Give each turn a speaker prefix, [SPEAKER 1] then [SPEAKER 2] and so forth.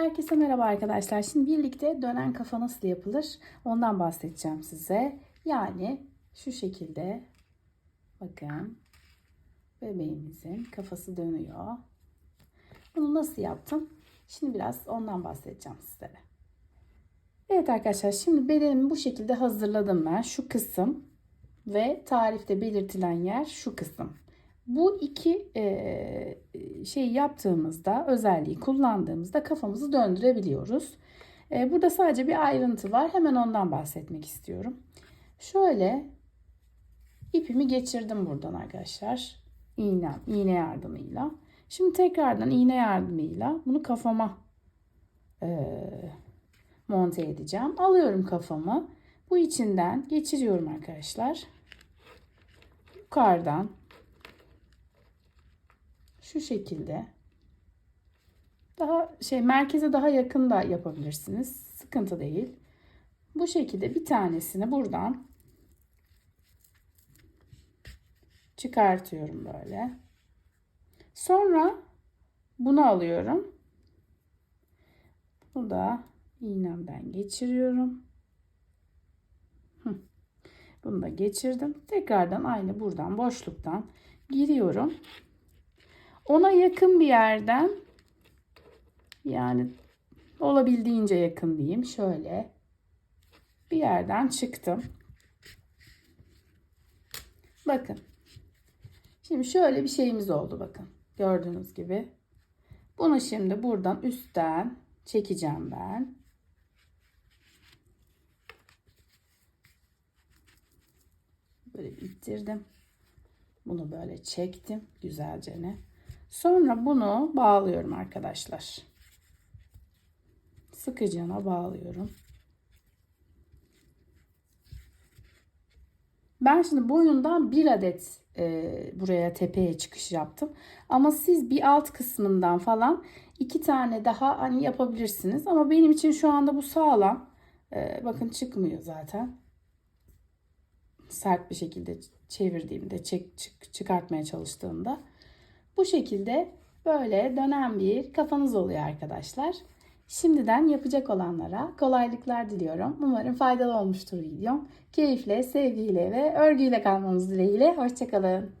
[SPEAKER 1] Herkese merhaba arkadaşlar. Şimdi birlikte dönen kafa nasıl yapılır ondan bahsedeceğim size. Yani şu şekilde bakın bebeğimizin kafası dönüyor. Bunu nasıl yaptım? Şimdi biraz ondan bahsedeceğim sizlere. Evet arkadaşlar şimdi bedenimi bu şekilde hazırladım ben. Şu kısım ve tarifte belirtilen yer şu kısım. Bu iki e, şey yaptığımızda, özelliği kullandığımızda kafamızı döndürebiliyoruz. E, burada sadece bir ayrıntı var. Hemen ondan bahsetmek istiyorum. Şöyle ipimi geçirdim buradan arkadaşlar. İğne, iğne yardımıyla. Şimdi tekrardan iğne yardımıyla bunu kafama e, monte edeceğim. Alıyorum kafamı. Bu içinden geçiriyorum arkadaşlar. Yukarıdan şu şekilde daha şey merkeze daha yakın da yapabilirsiniz. Sıkıntı değil. Bu şekilde bir tanesini buradan çıkartıyorum böyle. Sonra bunu alıyorum. Bunu da iğnemden geçiriyorum. Bunu da geçirdim. Tekrardan aynı buradan boşluktan giriyorum. Ona yakın bir yerden yani olabildiğince yakın diyeyim. Şöyle bir yerden çıktım. Bakın. Şimdi şöyle bir şeyimiz oldu bakın. Gördüğünüz gibi. Bunu şimdi buradan üstten çekeceğim ben. Böyle ittirdim. Bunu böyle çektim güzelce ne. Sonra bunu bağlıyorum arkadaşlar. Sıkıcana bağlıyorum. Ben şimdi boyundan bir adet e, buraya tepeye çıkış yaptım. Ama siz bir alt kısmından falan iki tane daha hani yapabilirsiniz. Ama benim için şu anda bu sağlam. E, bakın çıkmıyor zaten. Sert bir şekilde çevirdiğimde, çek, çık, çıkartmaya çalıştığımda. Bu şekilde böyle dönen bir kafanız oluyor arkadaşlar. Şimdiden yapacak olanlara kolaylıklar diliyorum. Umarım faydalı olmuştur videom. Keyifle, sevgiyle ve örgüyle kalmanız dileğiyle. Hoşçakalın.